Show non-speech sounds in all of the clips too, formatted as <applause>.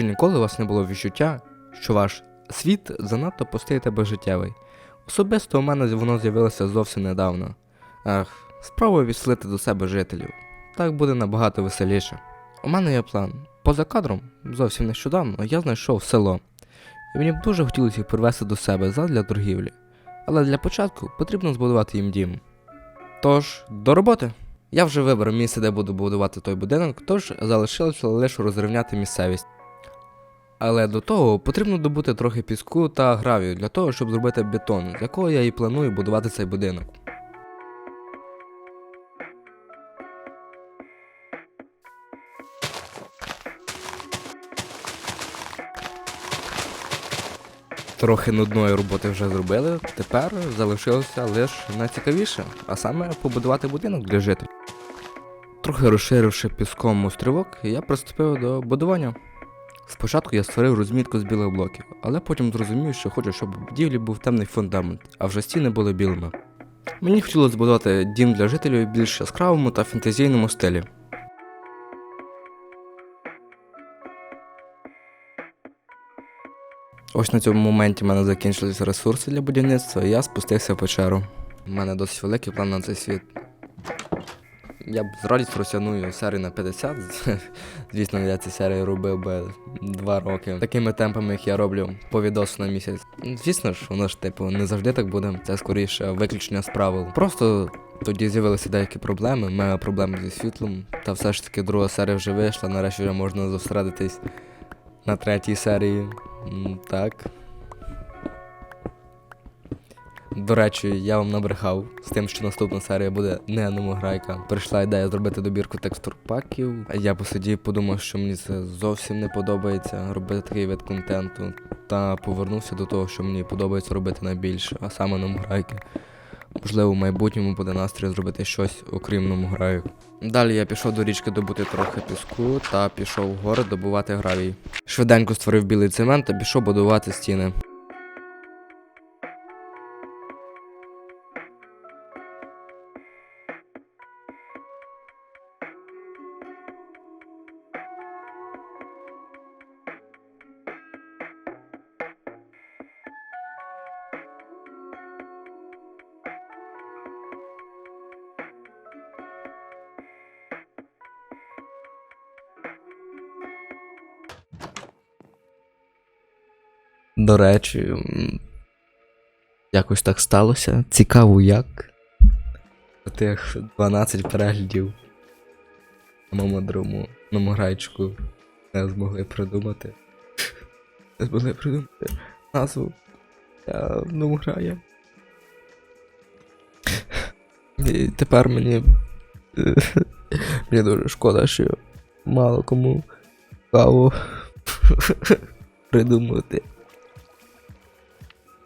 Чи ніколи у вас не було відчуття, що ваш світ занадто пустий та безжиттєвий? Особисто у мене воно з'явилося зовсім недавно. Ах, спробуй відслити до себе жителів. Так буде набагато веселіше. У мене є план. Поза кадром, зовсім нещодавно, я знайшов село. І мені б дуже хотілося їх привезти до себе задля торгівлі. Але для початку потрібно збудувати їм дім. Тож, до роботи! Я вже вибрав місце, де буду будувати той будинок, тож залишилося лише розрівняти місцевість. Але до того потрібно добути трохи піску та гравію для того, щоб зробити бетон, з якого я і планую будувати цей будинок. Трохи нудної роботи вже зробили, тепер залишилося лише найцікавіше, а саме побудувати будинок для жителів. Трохи розширивши піском острівок, я приступив до будування. Спочатку я створив розмітку з білих блоків, але потім зрозумів, що хочу, щоб у будівлі був темний фундамент, а вже стіни були білими. Мені хотілося збудувати дім для жителів більш яскравому та фантазійному стилі. Ось на цьому моменті в мене закінчились ресурси для будівництва, і я спустився в печеру. У мене досить великий план на цей світ. Я б з радістю розтягную серію на 50. <laughs> Звісно, я ці серії робив би 2 роки. Такими темпами, як я роблю по відосу на місяць. Звісно ж, воно ж типу не завжди так буде. Це скоріше виключення з правил. Просто тоді з'явилися деякі проблеми, мега проблеми зі світлом. Та все ж таки друга серія вже вийшла, нарешті вже можна зосередитись на третій серії. Так. До речі, я вам набрехав з тим, що наступна серія буде не номограйка. Прийшла ідея зробити добірку текстур паків. Я посидів, подумав, що мені це зовсім не подобається робити такий вид контенту. Та повернувся до того, що мені подобається робити найбільше, а саме номограйки. Можливо, в майбутньому буде настрій зробити щось окрім номограйок. Далі я пішов до річки добути трохи піску та пішов в гори добувати гравій. Швиденько створив білий цемент та пішов будувати стіни. До речі, якось так сталося. Цікаво як. Тих 12 переглядів на моєму другому номограйчику не змогли придумати. <laughs> Не змогли придумати назву для номограя. І тепер мені. <laughs> Мені дуже шкода, що мало кому цікаво <laughs> придумати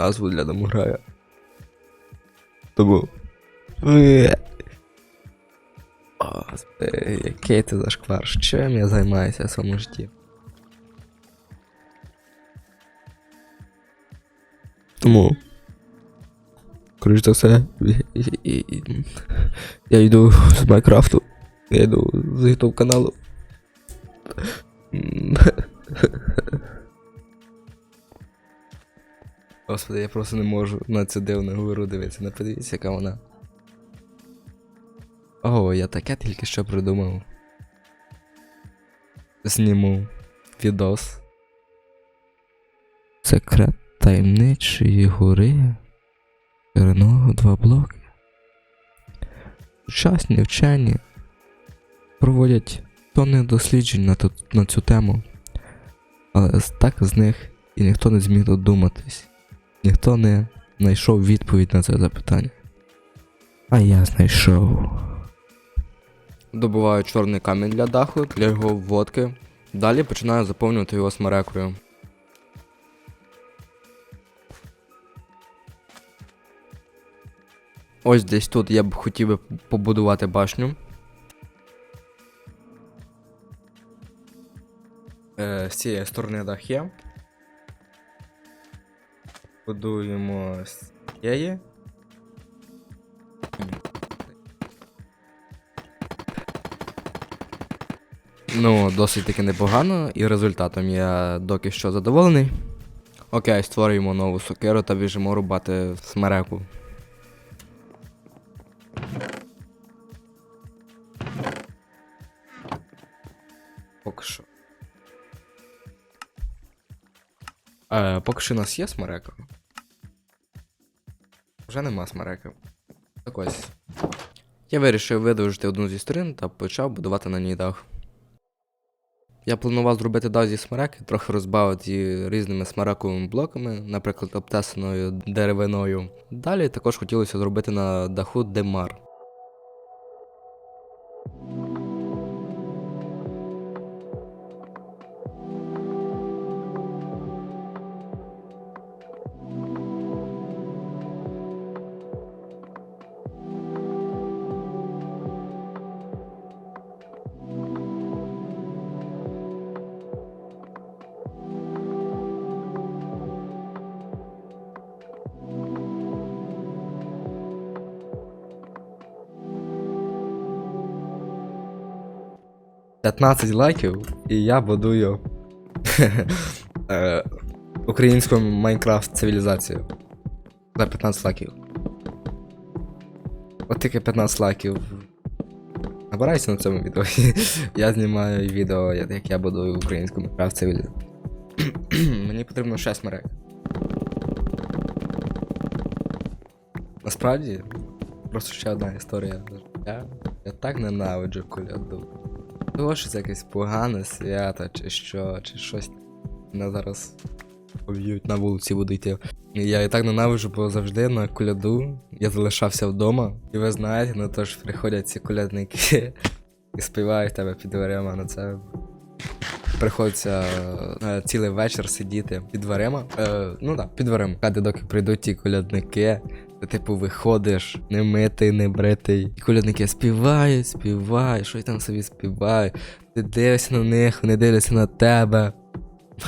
назву для домограя. Тому. Господи, який ти зашквар? Чим я займаюся в своєму житті? Тому. Коротше за все, я йду з Майнкрафту. Я йду з YouTube каналу. Господи, я просто не можу на цю дивну гору дивитися. Не подивіться, яка вона. О, я таке тільки що придумав. Зніму відос. Секрет таємничої гори. Шириною два блоки. Сучасні вчені проводять тонни досліджень на, ту- на цю тему. Але так з них і ніхто не зміг додуматись. Ніхто не знайшов відповідь на це запитання. А я знайшов. Добуваю чорний камінь для даху, для його вводки. Далі починаю заповнювати його смерекою. Ось десь тут я б хотів би побудувати башню. Е, з цієї сторони дах є. Будуємо з. Ну, досить таки непогано, і результатом я доки що задоволений. Окей, створюємо нову сокиру та біжимо рубати смереку. Поки що. Е, поки що у нас є смерека. Вже нема смереки. Так ось. Я вирішив видовжити одну зі сторін та почав будувати на ній дах. Я планував зробити дах зі смереки, трохи розбавити її різними смерековими блоками, наприклад, обтесаною деревиною. Далі також хотілося зробити на даху демар. — 15 лайків, і я будую <laughs> е, українську Майнкрафт цивілізацію. За 15 лайків. От тільки 15 лайків. Набирайся на цьому відео. <laughs> я знімаю відео, як я будую українську Майнкрафт цивілізацію. <clears throat> Мені потрібно 6 мерег. Насправді, просто ще одна історія. Я, я так ненавиджу коляду. Того, що це якесь погане свято, чи що, чи щось. Мене зараз поб'ють на вулиці буду йти. Я і так ненавиджу, бо завжди на коляду я залишався вдома. І ви знаєте, ну то ж приходять ці колядники <laughs> і співають тебе під дверима на це. Приходиться е, цілий вечір сидіти під дверима. Е, ну так, під дверима. Чекати, доки прийдуть ті колядники. Ти, типу, виходиш, не митий, не бритий. І колядники співають, співають, щось там собі співають. Ти дивишся на них, вони дивляться на тебе.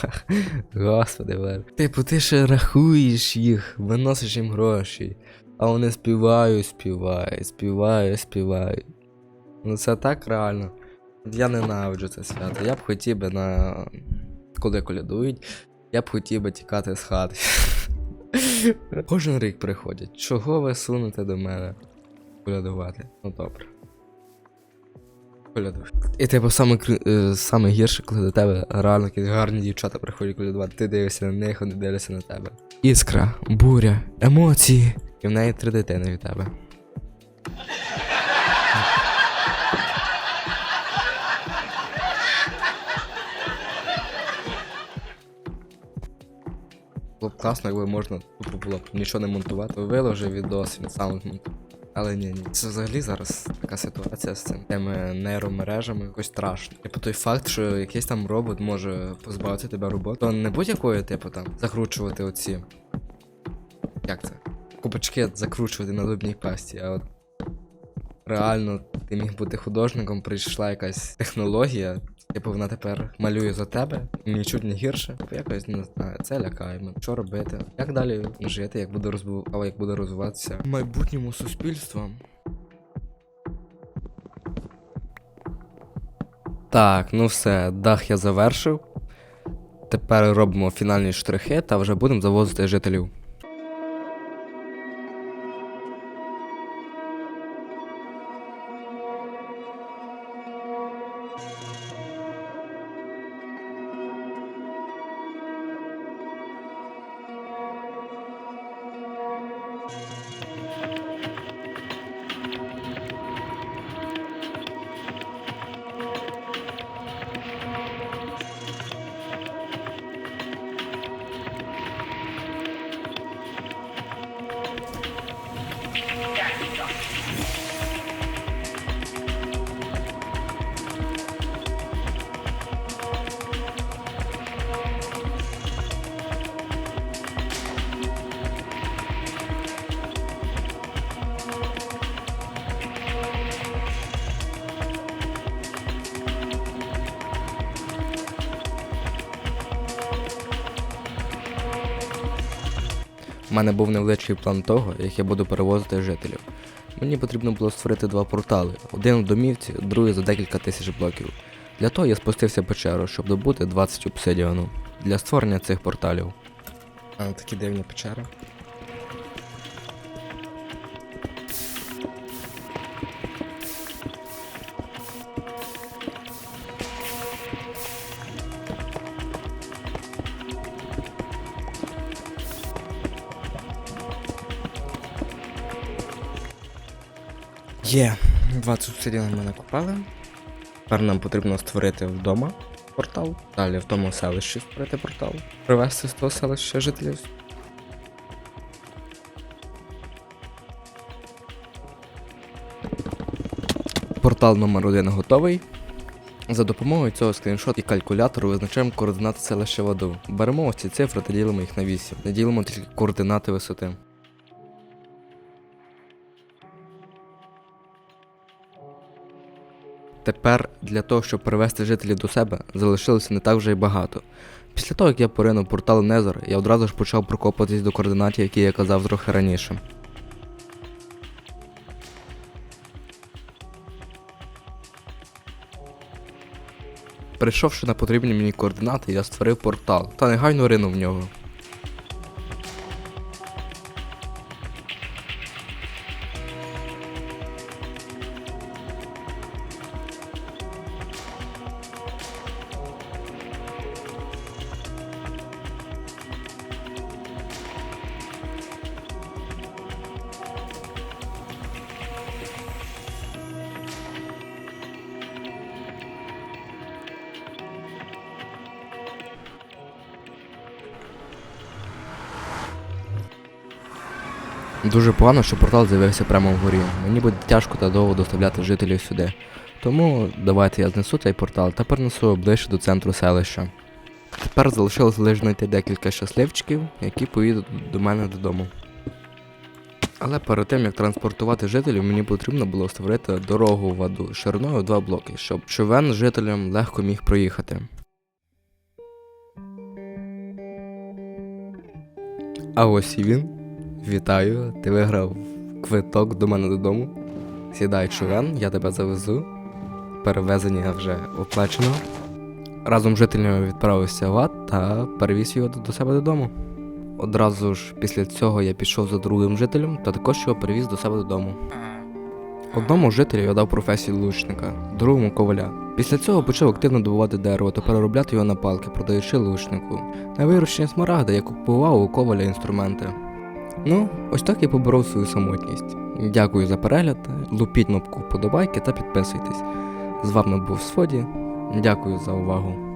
<laughs> Господи, Вер. Типу, ти ще рахуєш їх, виносиш їм гроші. А вони співають, співають, співають, співають. Ну це так реально. Я ненавиджу це свято. Я б хотів би на. Коли колядують, я б хотів би тікати з хати. <laughs> <laughs> Кожен рік приходять. Чого ви сунете до мене колядувати? Ну добре. Колядуй. І типу саме, е, саме гірше, коли до тебе реально гарні дівчата приходять колядувати. Ти дивишся на них, вони дивляться на тебе. Іскра, буря, емоції. І в неї три дитини від тебе. Було б класно, якби можна тупо було б нічого не монтувати. Виложив відос, він сам змонтує. Але ні, ні. Це взагалі зараз така ситуація з цим тими нейромережами якось страшно. Типу той факт, що якийсь там робот може позбавити тебе роботи, то не будь-якої, типу, там, закручувати оці. Як це? Купочки закручувати на зубній пасті, а от реально ти міг бути художником, прийшла якась технологія, типу вона тепер малює за тебе, нічуть не гірше. Типу, якось не знаю, це лякає мене. Що робити? Як далі жити, як буде розбу... але як буде розвиватися майбутньому суспільство? Так, ну все, дах я завершив. Тепер робимо фінальні штрихи та вже будемо завозити жителів. That's У мене був невеличкий план того, як я буду перевозити жителів. Мені потрібно було створити два портали: один в домівці, другий за декілька тисяч блоків. Для того я спустився в печеру, щоб добути 20 обсидіану для створення цих порталів. А такі дивні печери. Є, 20 обсидіану ми накопали. Тепер нам потрібно створити вдома портал, далі в тому селищі створити портал, привезти з того селища жителів. Портал номер 1 готовий. За допомогою цього скріншоту і калькулятору визначаємо координати селища в аду. Беремо ось ці цифри та ділимо їх на 8. Не ділимо тільки координати висоти. Тепер для того, щоб привести жителів до себе, залишилося не так вже й багато. Після того, як я поринув портал Незер, я одразу ж почав прокопуватись до координатів, які я казав трохи раніше. Прийшовши на потрібні мені координати, я створив портал та негайно ринув в нього. Дуже погано, що портал з'явився прямо вгорі. Мені буде тяжко та довго доставляти жителів сюди. Тому давайте я знесу цей портал та перенесу ближче до центру селища. Тепер залишилось лише знайти декілька щасливчиків, які поїдуть до мене додому. Але перед тим як транспортувати жителів, мені потрібно було створити дорогу в воду шириною в два блоки, щоб човен жителям легко міг проїхати. А ось і він. Вітаю, ти виграв квиток до мене додому. Сідай човен, я тебе завезу. Перевезення вже оплачено. Разом з жителями відправився в ад та перевіз його до себе додому. Одразу ж після цього я пішов за другим жителем та також його перевіз до себе додому. Одному жителю я дав професію лучника, другому коваля. Після цього почав активно добувати дерево та переробляти його на палки, продаючи лучнику. На вирощення смарагда я купував у коваля інструменти. Ну, ось так я поборов свою самотність. Дякую за перегляд, лупіть кнопку вподобайки та підписуйтесь. З вами був Сфоді. Дякую за увагу.